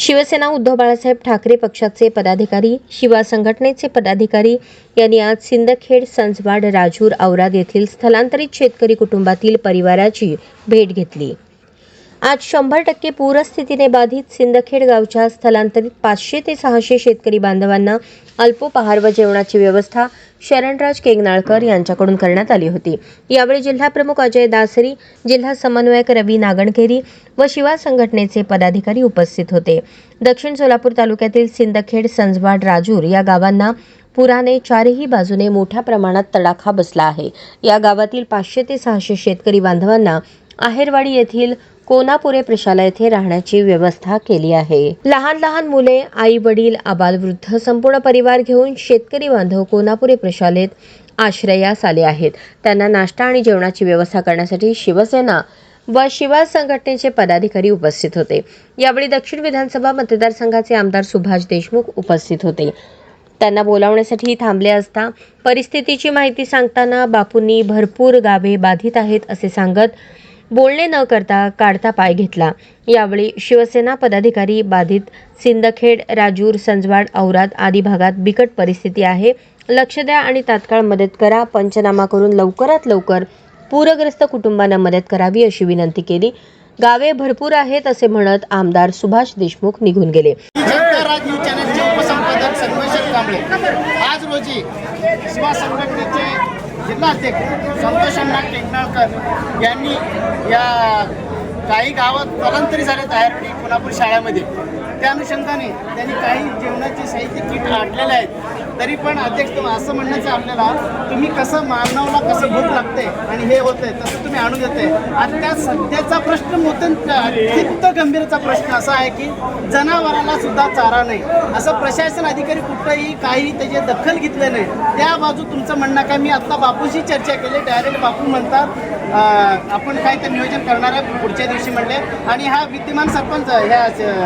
शिवसेना उद्धव बाळासाहेब ठाकरे पक्षाचे पदाधिकारी शिवा संघटनेचे पदाधिकारी यांनी आज सिंदखेड संजवाड राजूर औराद येथील स्थलांतरित शेतकरी कुटुंबातील परिवाराची भेट घेतली. आज शंभर टक्के पूरस्थितीने बाधित सिंदखेड गावच्या स्थलांतरित पाचशे ते सहाशे शेतकरी बांधवांना अल्पोपहार व जेवणाची व्यवस्था शरणराज केगनाळकर यांच्याकडून करण्यात आली होती. यावेळी जिल्हा प्रमुख अजय दासरी जिल्हा समन्वयक रवी नागणखेरी व शिवा संघटनेचे पदाधिकारी उपस्थित होते. दक्षिण सोलापूर तालुक्यातील सिंदखेड संजवाड राजूर या गावांना पुराने चारही बाजूने मोठ्या प्रमाणात तडाखा बसला आहे. या गावातील पाचशे ते सहाशे शेतकरी बांधवांना आहेरवाडी येथील कोनापुरे प्रशाला येथे राहण्याची व्यवस्था केली आहे. लहान लहान मुले आई वडील आबालवृद्ध संपूर्ण परिवार घेऊन शेतकरी बांधव कोनापुरे प्रशालेत आश्रयास आले आहेत. त्यांना नाश्ता आणि जेवणाची व्यवस्था करण्यासाठी शिवसेना व शिवा संघटनेचे पदाधिकारी उपस्थित होते. यावेळी दक्षिण विधानसभा मतदारसंघाचे आमदार सुभाष देशमुख उपस्थित होते. त्यांना बोलावण्यासाठी थांबले असता परिस्थितीची माहिती सांगताना बापूंनी भरपूर गावे बाधित आहेत असे सांगत बोलणे न करता काढता पाय घेतला. यावेळी शिवसेना पदाधिकारी बाधित सिंदखेड राजूर संजवाड औराद आदी भागात बिकट परिस्थिती आहे. लक्ष द्या आणि तात्काळ मदत करा. पंचनामा करून लवकरात लवकर पूरग्रस्त कुटुंबांना मदत करावी अशी विनंती केली. गावे भरपूर आहेत असे म्हणत आमदार सुभाष देशमुख निघून गेले. आज रोजी शिवा संघटनेचे जिल्हाध्यक्ष संतोष अण्णा टेकनाळकर यांनी या काही गावात स्थलांतरित झाले तयार कोल्हापूर शाळेमध्ये. त्या अनुषंगाने त्यांनी काही जेवणाचे साहित्य किट आणलेले आहेत. तरी पण अध्यक्ष असं म्हणायचं आपल्याला तुम्ही कसं मानवाला कसं भूक लागते आणि हे होतंय तसं तुम्ही आणून देते आता सध्याचा प्रश्न मोठ्या अत्यंत गंभीरचा प्रश्न असा आहे की जनावराला सुद्धा चारा नाही. असं प्रशासन अधिकारी कुठंही काही त्याची दखल घेतले नाही. त्या बाजू तुमचं म्हणणं काय मी आता बापूशी चर्चा केली डायरेक्ट बापू म्हणतात आपण काय तर नियोजन करणार आहे पुढच्या दिवशी म्हणले. आणि हा विद्यमान सरपंच ह्या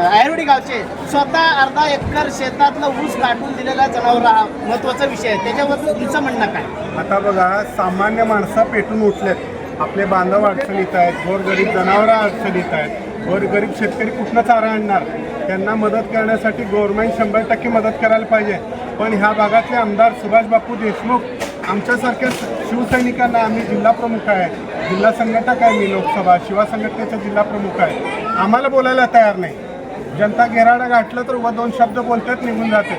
आयरोडी गावचे स्वतः अर्धा एकर शेतातलं ऊस काढून दिलेला जनावर हा महत्त्वाचा विषय आहे. त्याच्यावर तुमचं म्हणणं काय? आता बघा सामान्य माणसं पेटून उठलेत. आपले बांधव अडचणीत आहेत गोरगरीब जनावरं अडचणीत आहेत. गोरगरीब शेतकरी कुठनं चारा आणणार? त्यांना मदत करण्यासाठी गव्हर्नमेंट शंभर टक्के मदत करायला पाहिजे. पण ह्या भागातले आमदार सुभाष बापू देशमुख आमच्यासारख्या शिवसैनिकांना आम्ही जिल्हा प्रमुख आहे. जिल्हा संघटक आहे मी लोकसभा. शिवा संघटनेचा जिल्हा प्रमुख आहे. आम्हाला बोलायला तयार नाही. जनता घेराडा गाठलं तर व दोन शब्द बोलतात निघून जाते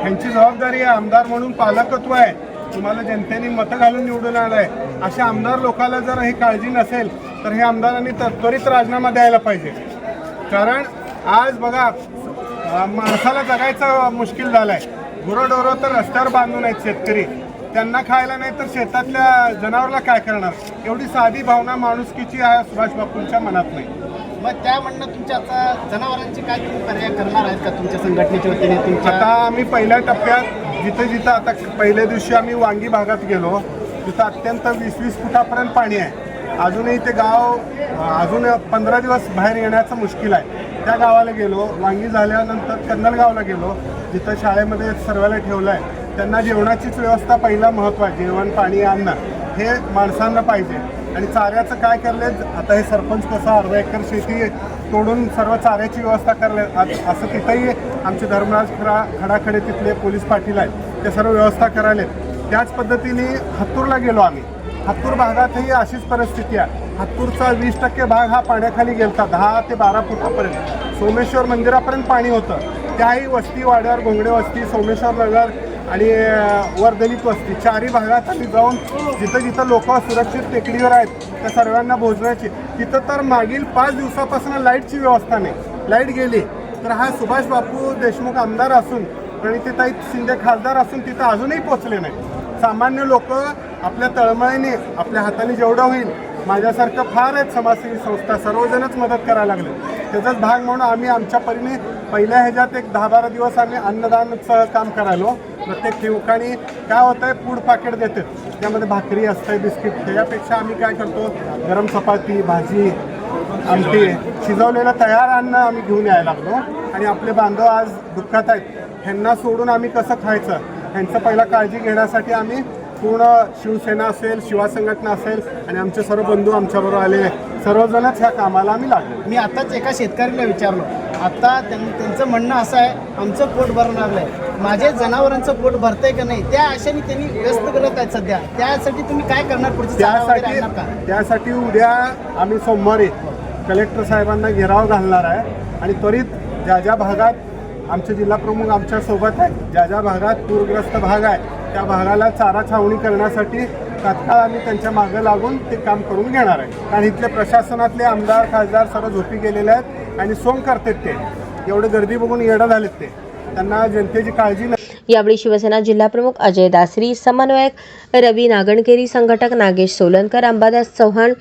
ह्यांची जबाबदारी आहे आमदार म्हणून पालकत्व आहे. तुम्हाला जनतेने मतं घालून निवडून आहे. अशा आमदार लोकाला जर ही काळजी नसेल तर हे आमदारांनी त्वरित राजीनामा द्यायला पाहिजे. कारण आज बघा माणसाला जगायचं मुश्किल झालं आहे गुरंढोरं तर रस्त्यावर बांधून आहेत शेतकरी. त्यांना खायला नाही तर शेतातल्या जनावरला काय करणार? एवढी साधी भावना माणुसकीची आहे सुभाष बापूंच्या मनात नाही. मग त्या म्हणणं तुमच्या आता जनावरांची काय तुम्ही पर्याय करणार आहेत का तुमच्या संघटनेच्या वतीने तुमच्या आता आम्ही पहिल्या टप्प्यात जिथं जिथं आता पहिल्या दिवशी आम्ही वांगी भागात गेलो तिथं अत्यंत वीस वीस फुटापर्यंत पाणी आहे. अजूनही ते गाव अजून पंधरा दिवस बाहेर येण्याचं मुश्किल आहे. त्या गावाला गेलो वांगी झाल्यानंतर कन्नलगावला गेलो जिथं शाळेमध्ये सर्वाला ठेवलं आहे. त्यांना जेवणाचीच व्यवस्था पहिला महत्त्व आहे जेवण पाणी अन्न हे माणसांना पाहिजे. आणि चाऱ्याचं काय करले आता हे सरपंच कसं अर्धा एकर शेती तोडून सर्व चाऱ्याची व्यवस्था करले असं तिथंही आमचे धर्मराज खरा खडाखडे तिथले पोलीस पाटील आहेत ते सर्व व्यवस्था करायले त्याच पद्धतीने हत्तूरला गेलो आम्ही. हत्तूर भागातही अशीच परिस्थिती आहे. हत्तूरचा वीस टक्के भाग हा पाण्याखाली गेलता दहा ते बारा फुटापर्यंत. सोमेश्वर मंदिरापर्यंत पाणी होतं. त्याही वस्ती वाड्यावर घोंगडे वस्ती सोमेश्वर नगर आणि अं, वर वस्ती चारही भागात आम्ही जाऊन जिथं जिथं लोक सुरक्षित टेकडीवर आहेत त्या सर्वांना भोजनाची तिथं तर मागील पाच दिवसापासून लाईटची व्यवस्था नाही. लाइट गेली तर हा सुभाष बापू देशमुख आमदार असून प्रणितीताई शिंदे खासदार असून तिथं अजूनही पोचले नाही सामान्य लोक आपल्या तळमळीने आपल्या हाताने जेवढं होईल माझ्यासारखं फार आहेत समाजसेवी संस्था सर्वजणच मदत करायला लागले. त्याचाच भाग म्हणून आम्ही आमच्या परीने पहिल्या ह्याच्यात एक दहा बारा दिवस आम्ही अन्नदानचं काम करायलो. प्रत्येक ठिकाणी काय होतं आहे फूड पाकिट देते त्यामध्ये भाकरी असते बिस्किट त्याच्यापेक्षा आम्ही काय करतो गरम चपाती भाजी आमटी शिजवलेलं तयार अन्न आम्ही घेऊन यायला लागलो. आणि आपले बांधव आज दुःखात आहेत. ह्यांना सोडून आम्ही कसं खायचं? ह्यांचं पहिला काळजी घेण्यासाठी आम्ही पूर्ण शिवसेना असेल शिवा संघटना असेल आणि आमचे सर्व बंधू आमच्याबरोबर आले सर्वजणच ह्या कामाला आम्ही लागलो मी आताच एका शेतकऱ्याला विचारलो. आता त्यां- त्यांचं म्हणणं असं आहे आमचं पोट भरणार नाही. माझे जनावरांचं पोट भरतंय का नाही? त्या आशेने त्यांनी व्यस्त करत आहेत सध्या. त्यासाठी तुम्ही काय करणार? पुढचं त्यासाठी त्यासाठी उद्या आम्ही सोमवारी कलेक्टर साहेबांना घेराव घालणार आहे. आणि त्वरित ज्या ज्या भागात आमचे जिल्हा प्रमुख आमच्यासोबत आहेत ज्या ज्या भागात पूरग्रस्त भाग आहे त्या भागाला चारा छावणी करण्यासाठी तात्काळ आम्ही त्यांच्या मागं लागून ते काम करून घेणार आहे. कारण इथले प्रशासनातले आमदार खासदार सर्व झोपी गेलेले आहेत आणि सोंग करतात ते. एवढं गर्दी बघून येडा झालेत ते. त्यांना जनतेची काळजी नाही यावेळी शिवसेना जिल्हाप्रमुख अजय दासरी समन्वयक रवी नागणकेरी संघटक नागेश सोलनकर अंबादास चव्हाण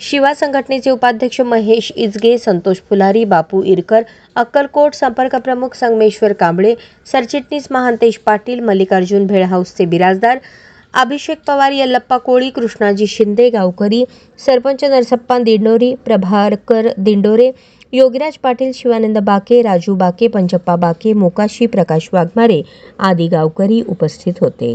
शिवा संघटनेचे उपाध्यक्ष महेश इजगे संतोष फुलारी बापू इरकर अक्कलकोट संपर्क प्रमुख संगमेश्वर कांबळे सरचिटणीस महांतेश पाटील मल्लिकार्जुन भेळहाऊसचे बिराजदार अभिषेक पवार यल्लप्पा कोळी कृष्णाजी शिंदे गावकरी सरपंच नरसप्पा दिंडोरी प्रभारकर दिंडोरे योगीराज पाटील शिवानंद बाके राजू बाके पंचप्पा बाके मोकाशी प्रकाश वाघमारे आदी गावकरी उपस्थित होते.